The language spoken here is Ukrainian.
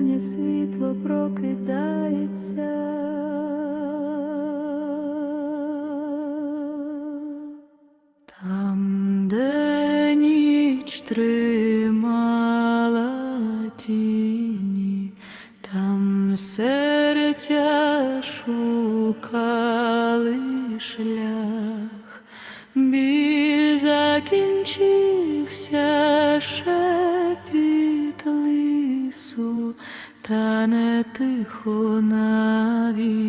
вечірнє світло прокидається. Там, де ніч тримала тіні, там серця шукали шлях, біль закінчився ще. стане тихо навіть.